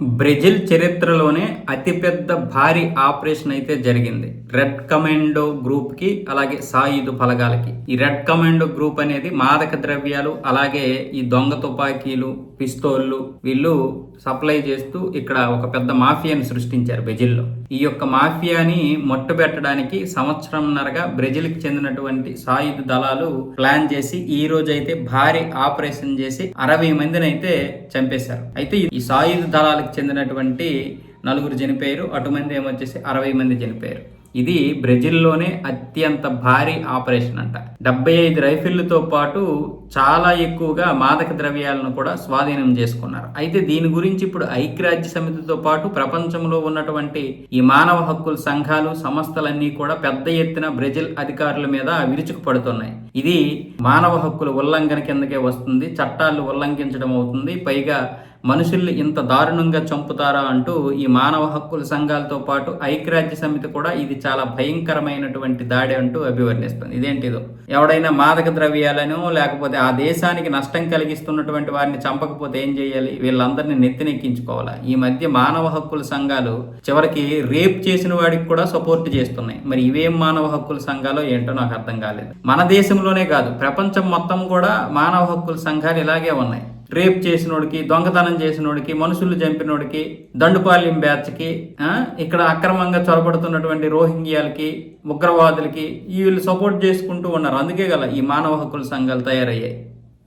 Brazil చరిత్రలోనే అతిపెద్ద భారీ ఆపరేషన్ అయితే జరిగింది. రెడ్ కమాండో గ్రూప్కి అలాగే సాయుధ ఫలగాలకి ఈ రెడ్ కమాండో గ్రూప్ అనేది మాదక ద్రవ్యాలు అలాగే ఈ దొంగ తుపాకీలు పిస్తోళ్ళు వీళ్ళు సప్లై చేస్తూ ఇక్కడ ఒక పెద్ద మాఫియాని సృష్టించారు బ్రెజిల్లో. ఈ యొక్క మాఫియాని మొట్టబెట్టడానికి సంవత్సరంన్నరగా బ్రెజిల్కి చెందినటువంటి సాయుధ దళాలు ప్లాన్ చేసి ఈ రోజు అయితే భారీ ఆపరేషన్ చేసి అరవై మందిని అయితే చంపేశారు. అయితే ఈ సాయుధ దళాలకు చెందినటువంటి నలుగురు చనిపోయారు. అటు మంది ఏమొచ్చేసి అరవై మంది చనిపోయారు. ఇది బ్రెజిల్లోనే అత్యంత భారీ ఆపరేషన్ అంట. డెబ్బై ఐదు రైఫిళ్ళతో పాటు చాలా ఎక్కువగా మాదక ద్రవ్యాలను కూడా స్వాధీనం చేసుకున్నారు. అయితే దీని గురించి ఇప్పుడు ఐక్యరాజ్య సమితితో పాటు ప్రపంచంలో ఉన్నటువంటి ఈ మానవ హక్కుల సంఘాలు సంస్థలన్నీ కూడా పెద్ద ఎత్తున బ్రెజిల్ అధికారుల మీద విరుచుకుపడుతున్నాయి. ఇది మానవ హక్కుల ఉల్లంఘన కిందకే వస్తుంది చట్టాలు ఉల్లంఘించడం అవుతుంది పైగా మనుషుల్ని ఇంత దారుణంగా చంపుతారా అంటూ ఈ మానవ హక్కుల సంఘాలతో పాటు ఐక్యరాజ్య సమితి కూడా ఇది చాలా భయంకరమైనటువంటి దాడి అంటూ అభివర్ణిస్తుంది. ఇదేంటిదో ఎవడైనా మాదక ద్రవ్యాలను లేకపోతే ఆ దేశానికి నష్టం కలిగిస్తున్నటువంటి వారిని చంపకపోతే ఏం చేయాలి? వీళ్ళందరినీ నెత్తినెక్కించుకోవాలా? ఈ మధ్య మానవ హక్కుల సంఘాలు చివరికి రేప్ చేసిన వాడికి కూడా సపోర్ట్ చేస్తున్నాయి. మరి ఇవేం మానవ హక్కుల సంఘాలో ఏంటో నాకు అర్థం కాలేదు. మన దేశంలోనే కాదు ప్రపంచం మొత్తం కూడా మానవ హక్కుల సంఘాలు ఇలాగే ఉన్నాయి. రేప్ చేసినోడికి దొంగతనం చేసినోడికి మనుషులు చంపినోడికి దండుపాలెం బ్యాచ్కి ఇక్కడ అక్రమంగా చొరబడుతున్నటువంటి రోహింగ్యాలకి ఉగ్రవాదులకి వీళ్ళు సపోర్ట్ చేసుకుంటూ ఉన్నారు. అందుకే గల ఈ మానవ హక్కుల సంఘాలు తయారయ్యాయి.